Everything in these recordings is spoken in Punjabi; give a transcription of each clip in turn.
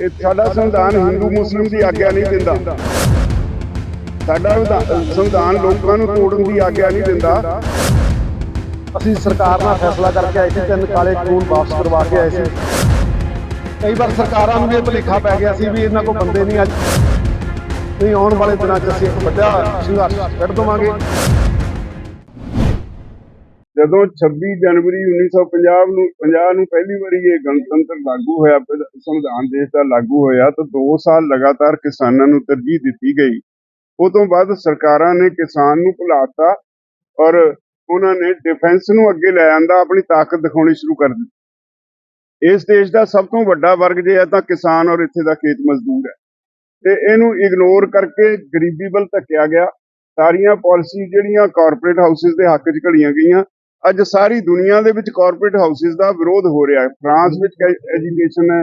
ਇਹ ਸਾਡਾ ਸੰਵਿਧਾਨ ਹਿੰਦੂ, ਮੁਸਲਿਮ ਦੀ ਆਗਿਆ ਨਹੀਂ ਦਿੰਦਾ। ਸਾਡਾ ਸੰਵਿਧਾਨ ਲੋਕਾਂ ਨੂੰ ਤੋੜਨ ਦੀ ਆਗਿਆ ਨਹੀਂ ਦਿੰਦਾ। ਅਸੀਂ ਸਰਕਾਰ ਨਾਲ ਫੈਸਲਾ ਕਰਕੇ ਆਏ ਸੀ, ਤਿੰਨ ਕਾਲੇ ਕਾਨੂੰਨ ਵਾਪਸ ਕਰਵਾ ਕੇ ਆਏ ਸੀ। ਕਈ ਵਾਰ ਸਰਕਾਰਾਂ ਨੂੰ ਵੀ ਇਹ ਭੁਲੇਖਾ ਪੈ ਗਿਆ ਸੀ ਵੀ ਇਹਨਾਂ ਕੋਲ ਬੰਦੇ ਨਹੀਂ ਅੱਜ। ਨਹੀਂ ਆਉਣ ਵਾਲੇ ਦਿਨਾਂ 'ਚ ਅਸੀਂ ਇੱਕ ਵੱਡਾ ਸੰਘਰਸ਼ ਕੱਢ ਦੇਵਾਂਗੇ। ਜਦੋਂ 26 ਜਨਵਰੀ 1950 ਨੂੰ 50 ਨੂੰ ਪਹਿਲੀ ਵਾਰੀ ਇਹ ਗਣਤੰਤਰ ਲਾਗੂ ਹੋਇਆ ਸੰਵਿਧਾਨ ਦੇਸ਼ ਦਾ ਲਾਗੂ ਹੋਇਆ, ਤਾਂ 2 ਸਾਲ ਲਗਾਤਾਰ ਕਿਸਾਨਾਂ ਨੂੰ ਤਰਜੀਹ ਦਿੱਤੀ ਗਈ। ਉਹ ਤੋਂ ਬਾਅਦ ਸਰਕਾਰਾਂ ਨੇ ਕਿਸਾਨ ਨੂੰ ਭੁਲਾਤਾ ਔਰ ਉਹਨਾਂ ਨੇ ਡਿਫੈਂਸ ਨੂੰ ਅੱਗੇ ਲੈ ਆਂਦਾ, ਆਪਣੀ ਤਾਕਤ ਦਿਖਾਉਣੀ ਸ਼ੁਰੂ ਕਰ ਦਿੱਤੀ। ਇਸ ਦੇਸ਼ ਦਾ ਸਭ ਤੋਂ ਵੱਡਾ ਵਰਗ ਜੇ ਹੈ, ਤਾਂ ਕਿਸਾਨ ਔਰ ਇੱਥੇ ਦਾ ਖੇਤ ਮਜ਼ਦੂਰ ਹੈ। ਤੇ ਇਹਨੂੰ ਇਗਨੋਰ ਕਰਕੇ ਗਰੀਬੀ ਵੱਲ ਧੱਕਿਆ ਗਿਆ। ਸਾਰੀਆਂ ਪਾਲਿਸੀ ਜਿਹੜੀਆਂ ਕਾਰਪੋਰੇਟ ਹਾਊਸਿਸ ਦੇ ਹੱਕ 'ਚ ਘੜੀਆਂ ਗਈਆਂ ਅੱਜ ਸਾਰੀ ਦੁਨੀਆ ਦੇ ਵਿੱਚ ਕਾਰਪੋਰੇਟ ਹਾਊਸਿਸ ਦਾ ਵਿਰੋਧ ਹੋ ਰਿਹਾ ਹੈ। ਫਰਾਂਸ ਵਿੱਚ ਐਜੂਕੇਸ਼ਨ ਹੈ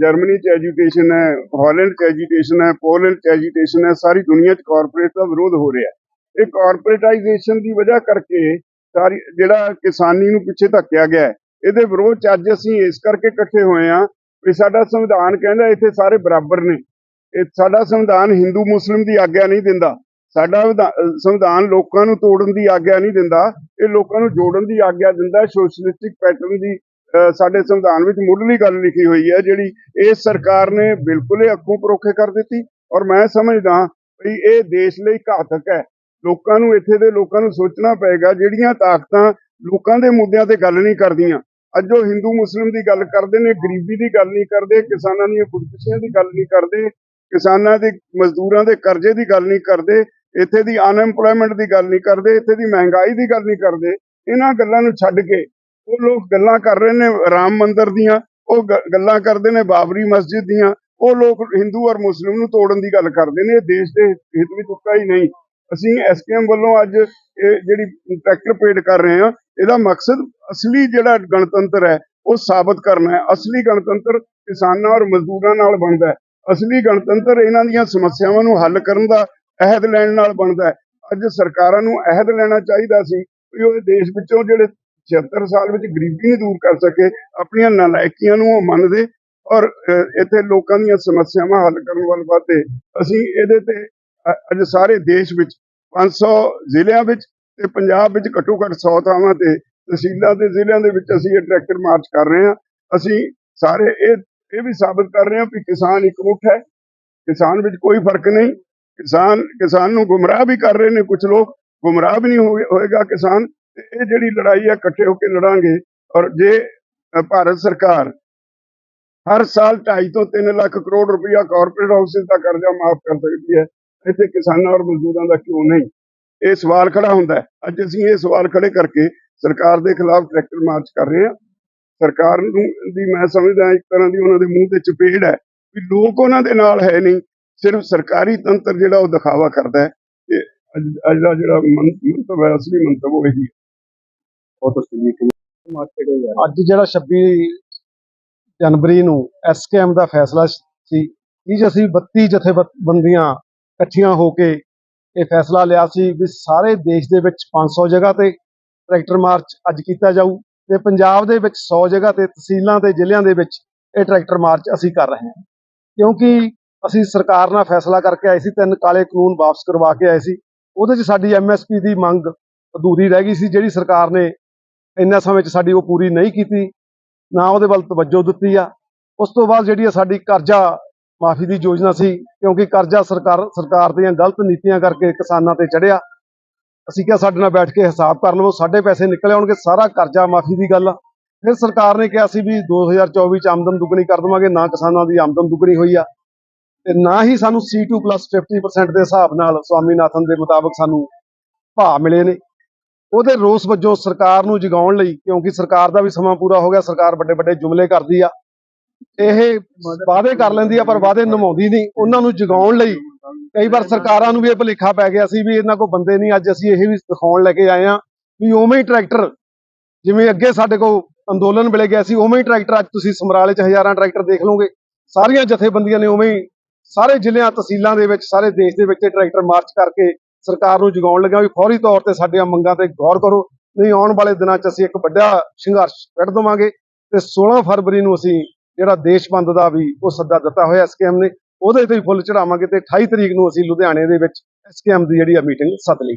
ਜਰਮਨੀ 'ਚ ਐਜੂਕੇਸ਼ਨ ਹੈ, ਹਾਲੈਂਡ 'ਚ ਐਜੂਕੇਸ਼ਨ ਹੈ, ਪੋਲੈਂਡ 'ਚ ਐਜੂਕੇਸ਼ਨ ਹੈ, ਸਾਰੀ ਦੁਨੀਆ 'ਚ ਕਾਰਪੋਰੇਟ ਦਾ ਵਿਰੋਧ ਹੋ ਰਿਹਾ ਹੈ। ਇਹ ਕਾਰਪੋਰੇਟਾਈਜੇਸ਼ਨ ਦੀ ਵਜ੍ਹਾ ਕਰਕੇ ਸਾਰੀ ਜਿਹੜਾ ਕਿਸਾਨੀ ਨੂੰ ਪਿੱਛੇ ਧੱਕਿਆ ਗਿਆ ਇਹਦੇ ਵਿਰੋਧ 'ਚ ਅੱਜ ਅਸੀਂ ਇਸ ਕਰਕੇ ਇਕੱਠੇ ਹੋਏ ਹਾਂ ਵੀ ਸਾਡਾ ਸੰਵਿਧਾਨ ਕਹਿੰਦਾ ਇੱਥੇ ਸਾਰੇ ਬਰਾਬਰ ਨੇ। ਇਹ ਸਾਡਾ ਸੰਵਿਧਾਨ ਹਿੰਦੂ ਮੁਸਲਿਮ ਦੀ ਆਗਿਆ ਨਹੀਂ ਦਿੰਦਾ। ਸਾਡਾ ਵਿਧਾ- ਸੰਵਿਧਾਨ ਲੋਕਾਂ ਨੂੰ ਤੋੜਨ ਦੀ ਆਗਿਆ ਨਹੀਂ ਦਿੰਦਾ, ਇਹ ਲੋਕਾਂ ਨੂੰ ਜੋੜਨ ਦੀ ਆਗਿਆ ਦਿੰਦਾ, ਸੋਸ਼ਲਿਸਟਿਕ ਪੈਟਰਨ ਦੀ, ਅਹ ਸਾਡੇ ਸੰਵਿਧਾਨ ਵਿੱਚ ਮੁੱਢਲੀ ਗੱਲ ਲਿਖੀ ਹੋਈ ਹੈ, ਜਿਹੜੀ ਇਸ ਸਰਕਾਰ ਨੇ ਬਿਲਕੁਲ ਹੀ ਅੱਖੋਂ ਪਰੋਖੇ ਕਰ ਦਿੱਤੀ। ਔਰ ਮੈਂ ਸਮਝਦਾ ਵੀ ਇਹ ਦੇਸ਼ ਲਈ ਘਾਤਕ ਹੈ। ਲੋਕਾਂ ਨੂੰ ਇੱਥੇ ਦੇ ਲੋਕਾਂ ਨੂੰ ਸੋਚਣਾ ਪਏਗਾ, ਜਿਹੜੀਆਂ ਤਾਕਤਾਂ ਲੋਕਾਂ ਦੇ ਮੁੱਦਿਆਂ ਤੇ ਗੱਲ ਨਹੀਂ ਕਰਦੀਆਂ। ਅੱਜ ਉਹ ਹਿੰਦੂ, ਮੁਸਲਿਮ ਦੀ ਗੱਲ ਕਰਦੇ ਨੇ, ਗਰੀਬੀ ਦੀ ਗੱਲ ਨਹੀਂ ਕਰਦੇ, ਕਿਸਾਨਾਂ ਦੀਆਂ ਖੁਦਕੁਸ਼ੀਆਂ ਦੀ ਗੱਲ ਨਹੀਂ ਕਰਦੇ, ਕਿਸਾਨਾਂ ਦੇ ਮਜ਼ਦੂਰਾਂ ਦੇ ਕਰਜ਼ੇ ਦੀ ਗੱਲ ਨਹੀਂ ਕਰਦੇ ਇੱਥੇ ਦੀ ਅਨਐਮਪਲੋਇਮੈਂਟ ਦੀ ਗੱਲ ਨਹੀਂ ਕਰਦੇ, ਇੱਥੇ ਦੀ ਮਹਿੰਗਾਈ ਦੀ ਗੱਲ ਨਹੀਂ ਕਰਦੇ, ਇਹਨਾਂ ਗੱਲਾਂ ਨੂੰ ਛੱਡ ਕੇ ਉਹ ਲੋਕ ਗੱਲਾਂ ਕਰ ਰਹੇ ਨੇ ਰਾਮ ਮੰਦਰ ਦੀਆਂ, ਉਹ ਗ- ਗੱਲਾਂ ਕਰਦੇ ਨੇ ਬਾਬਰੀ ਮਸਜਿਦ ਦੀਆਂ, ਉਹ ਲੋਕ ਹਿੰਦੂ ਔਰ ਮੁਸਲਿਮ ਨੂੰ ਤੋੜਨ ਦੀ ਗੱਲ ਕਰਦੇ ਨੇ, ਇਹ ਦੇਸ਼ ਦੇ ਹਿੱਤ ਵਿੱਚ ਉੱਕਾ ਹੀ ਨਹੀਂ। ਅਸੀਂ ਐਸਕੇਐਮ ਵੱਲੋਂ ਅੱਜ ਇਹ ਜਿਹੜੀ ਟਰੈਕਟਰ ਪੇਡ ਕਰ ਰਹੇ ਹਾਂ, ਇਹਦਾ ਮਕਸਦ ਅਸਲੀ ਜਿਹੜਾ ਗਣਤੰਤਰ ਹੈ, ਉਹ ਸਾਬਤ ਕਰਨਾ ਹੈ। ਅਸਲੀ ਗਣਤੰਤਰ ਕਿਸਾਨਾਂ ਔਰ ਮਜ਼ਦੂਰਾਂ ਨਾਲ ਬਣਦਾ ਹੈ। ਅਸਲੀ ਗਣਤੰਤਰ ਇਹਨਾਂ ਦੀਆਂ ਸਮੱਸਿਆਵਾਂ ਨੂੰ ਹੱਲ ਕਰਨ ਦਾ ਅਹਿਦ ਲੈਣ ਨਾਲ ਬਣਦਾ ਹੈ। ਅੱਜ ਸਰਕਾਰਾਂ ਨੂੰ ਅਹਿਦ ਲੈਣਾ ਚਾਹੀਦਾ ਸੀ ਵੀ ਉਹ ਦੇਸ਼ ਵਿੱਚੋਂ ਜਿਹੜੇ 76 ਸਾਲ ਵਿੱਚ ਗਰੀਬੀ ਨੂੰ ਦੂਰ ਕਰ ਸਕੇ, ਆਪਣੀਆਂ ਨਾਲਾਇਕੀਆਂ ਨੂੰ ਉਹ ਮੰਨਦੇ ਔਰ ਇੱਥੇ ਲੋਕਾਂ ਦੀਆਂ ਸਮੱਸਿਆਵਾਂ ਹੱਲ ਕਰਨ ਵੱਲ ਵਧਦੇ ਅਸੀਂ ਇਹਦੇ ਤੇ ਅੱਜ ਸਾਰੇ ਦੇਸ਼ ਵਿੱਚ 500 ਜ਼ਿਲ੍ਹਿਆਂ ਵਿੱਚ ਤੇ ਪੰਜਾਬ ਵਿੱਚ ਘੱਟੋ ਘੱਟ 100 ਥਾਵਾਂ ਤੇ ਤਹਿਸੀਲਾਂ ਤੇ ਜ਼ਿਲ੍ਹਿਆਂ ਦੇ ਵਿੱਚ ਅਸੀਂ ਇਹ ਟਰੈਕਟਰ ਮਾਰਚ ਕਰ ਰਹੇ ਹਾਂ। ਅਸੀਂ ਸਾਰੇ ਇਹ ਇਹ ਵੀ ਸਾਬਤ ਕਰ ਰਹੇ ਹਾਂ ਕਿ ਕਿਸਾਨ ਇੱਕ ਮੁੱਠ ਹੈ। ਕਿਸਾਨ ਵਿੱਚ ਕੋਈ ਫ਼ਰਕ ਨਹੀਂ। ਕਿਸਾਨ ਕਿਸਾਨ ਨੂੰ ਗੁੰਮਰਾਹ ਵੀ ਕਰ ਰਹੇ ਨੇ ਕੁਝ ਲੋਕ ਗੁੰਮਰਾਹ ਵੀ ਨਹੀਂ ਹੋਏ- ਹੋਏਗਾ ਕਿਸਾਨ ਇਹ ਜਿਹੜੀ ਲੜਾਈ ਹੈ, ਇਕੱਠੇ ਹੋ ਕੇ ਲੜਾਂਗੇ, ਔਰ ਜੇ ਭਾਰਤ ਸਰਕਾਰ ਹਰ ਸਾਲ 2.5 ਤੋਂ 3 ਲੱਖ ਕਰੋੜ ਰੁਪਇਆ ਕਾਰਪੋਰੇਟ ਹਾਊਸਿਸ ਦਾ ਕਰਜ਼ਾ ਮਾਫ ਕਰ ਸਕਦੀ ਹੈ, ਇੱਥੇ ਕਿਸਾਨਾਂ ਔਰ ਮਜ਼ਦੂਰਾਂ ਦਾ ਕਿਉਂ ਨਹੀਂ? ਇਹ ਸਵਾਲ ਖੜਾ ਹੁੰਦਾ ਅੱਜ ਅਸੀਂ ਇਹ ਸਵਾਲ ਖੜੇ ਕਰਕੇ ਸਰਕਾਰ ਦੇ ਖਿਲਾਫ ਟਰੈਕਟਰ ਮਾਰਚ ਕਰ ਰਹੇ ਹਾਂ। ਸਰਕਾਰ ਨੂੰ ਦੀ, ਮੈਂ ਸਮਝਦਾ ਇੱਕ ਤਰ੍ਹਾਂ ਦੀ ਉਹਨਾਂ ਦੇ ਮੂੰਹ ਤੇ ਚਪੇੜ ਹੈ ਵੀ ਲੋਕ ਉਹਨਾਂ ਦੇ ਨਾਲ ਹੈ ਨਹੀਂ। ਸਿਰਫ ਸਰਕਾਰੀ ਤੰਤਰ ਜਿਹੜਾ ਉਹ ਦਿਖਾਵਾ ਕਰਦਾ ਹੈ ਤੇ ਅੱਜ ਦਾ ਜਿਹੜਾ ਮੰ- ਮੰਤਵ ਹੈ ਅਸਲੀ ਮੰਤਵ ਉਹ ਇਹੀ ਹੈ। ਉਹ ਤੁਸੀਂ ਅੱਜ ਜਿਹੜਾ 26 ਜਨਵਰੀ ਨੂੰ ਐਸਕੇਐਮ ਦਾ ਫੈਸਲਾ ਸੀ ਕਿ ਅਸੀਂ 32 ਜਥੇਬੰਦੀਆਂ ਇਕੱਠੀਆਂ ਹੋ ਕੇ ਇਹ ਫੈਸਲਾ ਲਿਆ ਸੀ ਵੀ ਸਾਰੇ ਦੇਸ਼ ਦੇ ਵਿੱਚ 500 ਜਗ੍ਹਾ ਤੇ ਟਰੈਕਟਰ ਮਾਰਚ ਅੱਜ ਕੀਤਾ ਜਾਊ ਤੇ ਪੰਜਾਬ ਦੇ ਵਿੱਚ 100 ਜਗ੍ਹਾ ਤੇ ਤਹਿਸੀਲਾਂ ਤੇ ਜ਼ਿਲ੍ਹਿਆਂ ਦੇ ਵਿੱਚ ਇਹ ਟਰੈਕਟਰ ਮਾਰਚ ਅਸੀਂ ਕਰ ਰਹੇ ਹਾਂ। ਕਿਉਂਕਿ ਅਸੀਂ ਸਰਕਾਰ ਨਾਲ ਫੈਸਲਾ ਕਰਕੇ ਆਏ ਸੀ, ਤਿੰਨ ਕਾਲੇ ਕਾਨੂੰਨ ਵਾਪਸ ਕਰਵਾ ਕੇ ਆਏ ਸੀ। ਉਹਦੇ 'ਚ ਸਾਡੀ ਐਮਐਸਪੀ ਦੀ ਮੰਗ ਅਧੂਰੀ ਰਹਿ ਗਈ ਸੀ, ਜਿਹੜੀ ਸਰਕਾਰ ਨੇ ਇੰਨਾ ਸਮੇਂ 'ਚ ਸਾਡੀ ਉਹ ਪੂਰੀ ਨਹੀਂ ਕੀਤੀ, ਨਾ ਉਹਦੇ ਵੱਲ ਤਵੱਜੋ ਦਿੱਤੀ ਆ। ਉਸ ਤੋਂ ਬਾਅਦ ਜਿਹੜੀ ਆ ਸਾਡੀ ਕਰਜ਼ਾ ਮਾਫੀ ਦੀ ਯੋਜਨਾ ਸੀ, ਕਿਉਂਕਿ ਕਰਜ਼ਾ ਸਰਕਾਰ ਸਰਕਾਰ ਦੀਆਂ ਗਲਤ ਨੀਤੀਆਂ ਕਰਕੇ ਕਿਸਾਨਾਂ ਤੇ ਚੜਿਆ ਅਸੀਂ ਕਿਹਾ ਸਾਡੇ ਨਾਲ ਬੈਠ ਕੇ ਹਿਸਾਬ ਕਰ ਲਵੋ, ਸਾਡੇ ਪੈਸੇ ਨਿਕਲ ਆਉਣਗੇ, ਸਾਰਾ ਕਰਜ਼ਾ ਮਾਫੀ ਦੀ ਗੱਲ ਆ। ਫਿਰ ਸਰਕਾਰ ਨੇ ਕਿਹਾ ਸੀ ਵੀ 2024 ਚ ਆਮਦਨ ਦੁੱਗਣੀ ਕਰ ਦੇਵਾਂਗੇ, ਨਾ ਕਿਸਾਨਾਂ ਦੀ ਆਮਦਨ ਦੁੱਗਣੀ ਹੋਈ ਆ। ਤੇ ਨਾ ਹੀ ਸਾਨੂੰ C2 50% ਦੇ ਹਿਸਾਬ ਨਾਲ ਸਵਾਮੀਨਾਥਨ ਦੇ ਮੁਤਾਬਕ ਸਾਨੂੰ ਭਾਅ ਮਿਲੇ ਨੇ। ਉਹਦੇ ਰੋਸ ਵਜੋਂ ਸਰਕਾਰ ਨੂੰ ਜਗਾਉਣ ਲਈ, ਕਿਉਂਕਿ ਸਰਕਾਰ ਦਾ ਵੀ ਸਮਾਂ ਪੂਰਾ ਹੋ ਗਿਆ, ਸਰਕਾਰ ਵੱਡੇ ਵੱਡੇ ਜੁਮਲੇ ਕਰਦੀ ਆ। ਇਹ ਵਾਅਦੇ ਕਰ ਲੈਂਦੀ ਆ, ਪਰ ਵਾਅਦੇ ਨਿਭਾਉਂਦੀ ਨਹੀਂ। ਉਹਨਾਂ ਨੂੰ ਜਗਾਉਣ ਲਈ ਕਈ ਵਾਰ ਸਰਕਾਰਾਂ ਨੂੰ ਵੀ ਇਹ ਭੁਲੇਖਾ ਪੈ ਗਿਆ ਸੀ ਵੀ ਇਹਨਾਂ ਕੋਲ ਬੰਦੇ ਨਹੀਂ। ਅੱਜ ਅਸੀਂ ਇਹ ਵੀ ਦਿਖਾਉਣ ਲੈ ਕੇ ਆਏ ਆ ਵੀ ਉਵੇਂ ਹੀ ਟਰੈਕਟਰ, ਜਿਵੇਂ ਅੱਗੇ ਸਾਡੇ ਕੋਲ ਅੰਦੋਲਨ ਮਿਲੇ ਗਿਆ ਸੀ, ਉਵੇਂ ਹੀ ਟਰੈਕਟਰ ਅੱਜ ਤੁਸੀਂ ਸਮਰਾਲੇ 'ਚ ਹਜ਼ਾਰਾਂ ਟਰੈਕਟਰ ਦੇਖ ਲਓਗੇ। ਸਾਰੀਆਂ ਜਥੇਬੰਦੀਆਂ ਨੇ ਉਵੇਂ ਹੀ ਸਾਰੇ ਜ਼ਿਲ੍ਹਿਆਂ, ਤਹਿਸੀਲਾਂ ਦੇ ਵਿੱਚ, ਸਾਰੇ ਦੇਸ਼ ਦੇ ਵਿੱਚ ਇਹ ਟਰੈਕਟਰ ਮਾਰਚ ਕਰਕੇ ਸਰਕਾਰ ਨੂੰ ਜਗਾਉਣ ਲੱਗਾ ਵੀ ਫੌਰੀ ਤੌਰ ਤੇ ਸਾਡੀਆਂ ਮੰਗਾਂ ਤੇ ਗੌਰ ਕਰੋ। ਨਹੀਂ, ਆਉਣ ਵਾਲੇ ਦਿਨਾਂ 'ਚ ਅਸੀਂ ਇੱਕ ਵੱਡਾ ਸੰਘਰਸ਼ ਕੱਢ ਦੇਵਾਂਗੇ ਤੇ 16 ਫਰਵਰੀ ਨੂੰ ਅਸੀਂ ਜਿਹੜਾ ਦੇਸ਼ ਬੰਦ ਦਾ ਵੀ ਉਹ ਸੱਦਾ ਦਿੱਤਾ ਹੋਇਆ ਐਸਕੇਐਮ ਨੇ, ਉਹਦੇ ਤੇ ਵੀ ਫੁੱਲ ਚੜਾਵਾਂਗੇ ਤੇ 28 ਤਰੀਕ ਨੂੰ ਅਸੀਂ ਲੁਧਿਆਣੇ ਦੇ ਵਿੱਚ ਐਸਕੇਐਮ ਦੀ ਜਿਹੜੀ ਆ ਮੀਟਿੰਗ ਸੱਦ ਲਈ।